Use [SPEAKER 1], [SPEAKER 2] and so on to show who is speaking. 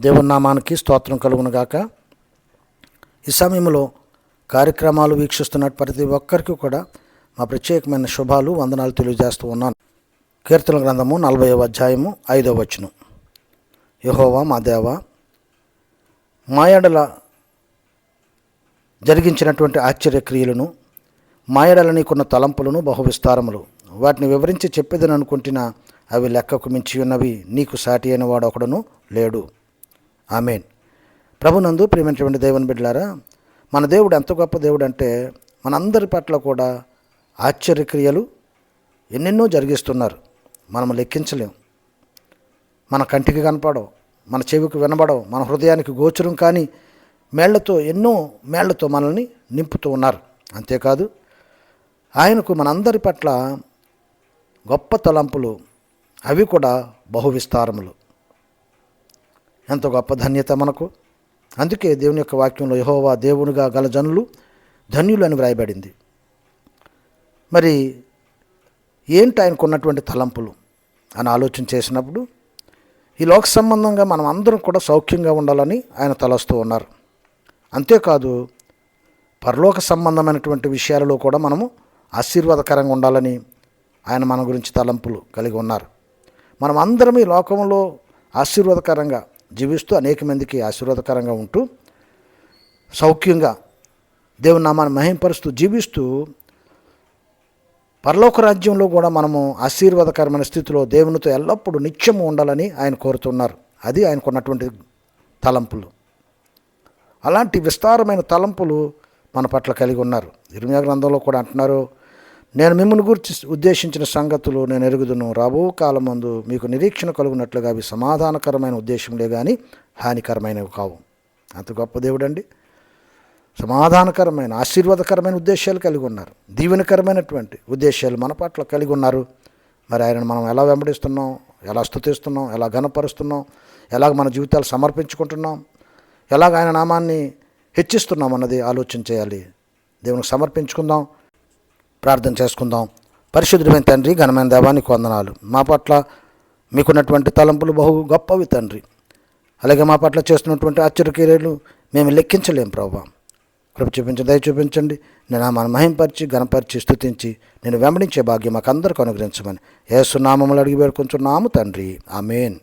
[SPEAKER 1] దేవుని నామానికి స్తోత్రం కలుగునుగాక. ఈ సమయంలో కార్యక్రమాలు వీక్షిస్తున్న ప్రతి ఒక్కరికి కూడా మా ప్రత్యేకమైన శుభాలు వందనాలు తెలియజేస్తూ ఉన్నాను. కీర్తన గ్రంథము నలభై అధ్యాయము ఐదో వచనం. యహోవా మా దేవ మాయడల జరిగించినటువంటి ఆశ్చర్యక్రియలను మాయడల నీకున్న తలంపులను బహువిస్తారములు వాటిని వివరించి చెప్పేదని అనుకుంటున్న అవి లెక్కకు మించి ఉన్నవి నీకు సాటి అయిన వాడు లేడు. ఆమెన్. ప్రభునందు ప్రియమైనటువంటి దేవుని బిడ్డలారా మన దేవుడు ఎంత గొప్ప దేవుడు అంటే మనందరి పట్ల కూడా ఆశ్చర్యక్రియలు ఎన్నెన్నో జరిగిస్తున్నారు. మనం లెక్కించలేం. మన కంటికి కనపడవు మన చెవికి వినబడవు మన హృదయానికి గోచరం కానీ మేళ్ళతో ఎన్నో మేళ్ళతో మనల్ని నింపుతూ ఉన్నారు. అంతేకాదు ఆయనకు మనందరి పట్ల గొప్ప తలంపులు అవి కూడా బహువిస్తారములు. ఎంత గొప్ప ధన్యత మనకు. అందుకే దేవుని యొక్క వాక్యంలో యహోవా దేవునిగా గల జనులు ధన్యులు అని వ్రాయబడింది. మరి ఏంటి ఆయనకున్నటువంటి తలంపులు అని ఆలోచన చేసినప్పుడు ఈ లోక సంబంధంగా మనం అందరం కూడా సౌఖ్యంగా ఉండాలని ఆయన తలస్తూ ఉన్నారు. అంతేకాదు పరలోక సంబంధమైనటువంటి విషయాలలో కూడా మనము ఆశీర్వాదకరంగా ఉండాలని ఆయన మన గురించి తలంపులు కలిగి ఉన్నారు. మనం అందరం ఈ లోకంలో ఆశీర్వాదకరంగా జీవిస్తూ అనేక మందికి ఆశీర్వాదకరంగా ఉంటూ సౌఖ్యంగా దేవుని నామాన్ని మహింపరుస్తూ జీవిస్తూ పరలోక రాజ్యంలో కూడా మనము ఆశీర్వాదకరమైన స్థితిలో దేవునితో ఎల్లప్పుడూ నిత్యము ఉండాలని ఆయన కోరుతున్నారు. అది ఆయనకు ఉన్నటువంటి తలంపులు. అలాంటి విస్తారమైన తలంపులు మన పట్ల కలిగి ఉన్నారు. ఇర్మియా గ్రంథంలో కూడా అంటున్నారు నేను మిమ్మల్ని గురించి ఉద్దేశించిన సంగతులు నేను ఎరుగుదును. రాబో కాలమందు మీకు నిరీక్షణ కలుగునట్లుగా అవి సమాధానకరమైన ఉద్దేశంలే కానీ హానికరమైనవి కావు. అంత గొప్ప దేవుడండి. సమాధానకరమైన ఆశీర్వాదకరమైన ఉద్దేశాలు కలిగి ఉన్నారు. దీవెనకరమైనటువంటి ఉద్దేశాలు మన పట్ల కలిగి ఉన్నారు. మరి ఆయనను మనం ఎలా వెంబడిస్తున్నాం? ఎలా స్తుతిస్తున్నాం ఎలా ఘనపరుస్తున్నాం? ఎలాగ మన జీవితాలు సమర్పించుకుంటున్నాం? ఎలాగ ఆయన నామాన్ని హెచ్చిస్తున్నాం అన్నది ఆలోచన చేయాలి. దేవునికి సమర్పించుకుందాం. ప్రార్థన చేసుకుందాం. పరిశుద్ధమైన తండ్రి ఘనమైన దేవానికి వందనాలు. మా పట్ల మీకున్నటువంటి తలంపులు బహు గొప్పవి తండ్రి. అలాగే మా పట్ల చేస్తున్నటువంటి ఆశ్చర్యక్రియలు మేము లెక్కించలేం ప్రభావం కృప చూపించండి దయ చూపించండి. నేను మన మహింపరిచి గణపరిచి స్థుతించి నేను వెంబడించే భాగ్యం మాకు అందరికీ అనుగ్రహించమని ఏసునామములు అడిగి వేడుకుంటున్నాము తండ్రి. ఆమెన్.